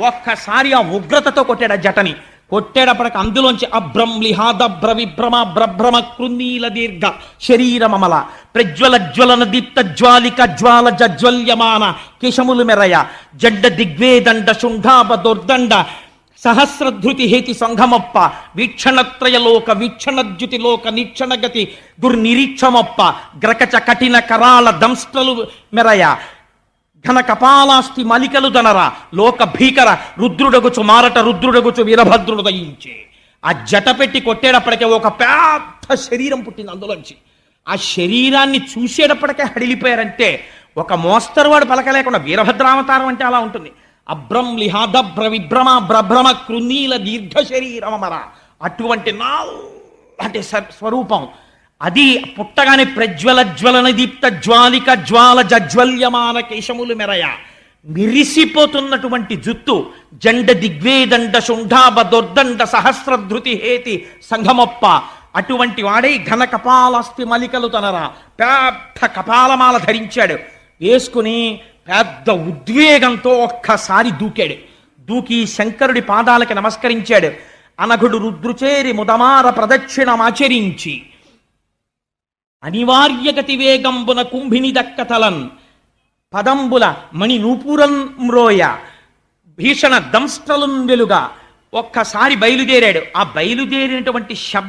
ఒక్కసారి ఆ ఉగ్రతతో కొట్టాడు ఆ జటని. కొట్టేటప్పటికి అందులోంచి అభ్రం లిహాదభ్ర విభ్రమ భ్రభ్రమ కృన్నీల దీర్ఘ శరీరమమల. ప్రజ్వల జ్వలన దీప్త జ్వాలిక జ్వాల జజ్వల్యమాన కిషములు మెరయ. జడ్డ దిగ్వేదండ శుంఠాప దుర్దండ సహస్రధృతి హేతి సంఘమప్ప. వీక్షణత్రయలోక వీక్షణద్యుతిలోక నీక్షణగతి దుర్నిరీక్షమప్ప. గ్రకచ కఠిన కరాళ దంస్ట్రలు మెరయ. ఘన కపాలాస్తి మలికలు దనర లోక భీకర రుద్రుడగుచు మారట రుద్రుడగుచు వీరభద్రుడు దయించే ఆ జట పెట్టి కొట్టేటప్పటికే ఒక పెద్ద శరీరం పుట్టింది అందులోంచి. ఆ శరీరాన్ని చూసేటప్పటికే హడిలిపోయారంటే ఒక మోస్తరువాడు పలకలేకుండా వీరభద్రావతారం అంటే అలా ఉంటుంది. అభ్రం లిహాదభ్ర విభ్రమ భ్రభ్రమ కృనీల దీర్ఘ శరీరమర అటువంటి నాటి స్వరూపం. అది పుట్టగానే ప్రజ్వల జ్వలన దీప్త జ్వాలిక జ్వాల జజ్వల్యమాన కేశములు మెరయ. మిరిసిపోతున్నటువంటి జుత్తు జండ దిగ్వేదండ శుంఠాబ దుర్దండ సహస్రధృతి హేతి సంఘమొప్ప. అటువంటి వాడే ఘన కపాలస్తి మలికలు తనరా. పెద్ద కపాలమాల ధరించాడు. వేసుకుని పెద్ద ఉద్వేగంతో ఒక్కసారి దూకాడు. దూకి శంకరుడి పాదాలకి నమస్కరించాడు. అనఘుడు రుద్రుచేరి ముదమార ప్రదక్షిణమాచరించి అనివార్యగతి వేగంబున కుంభిని దక్కతలన్. పదంబుల మణి నూపురం మ్రోయ. భీషణ దంస్ట్రలున్ ఒక్కసారి బయలుదేరాడు. ఆ బయలుదేరినటువంటి శబ్ద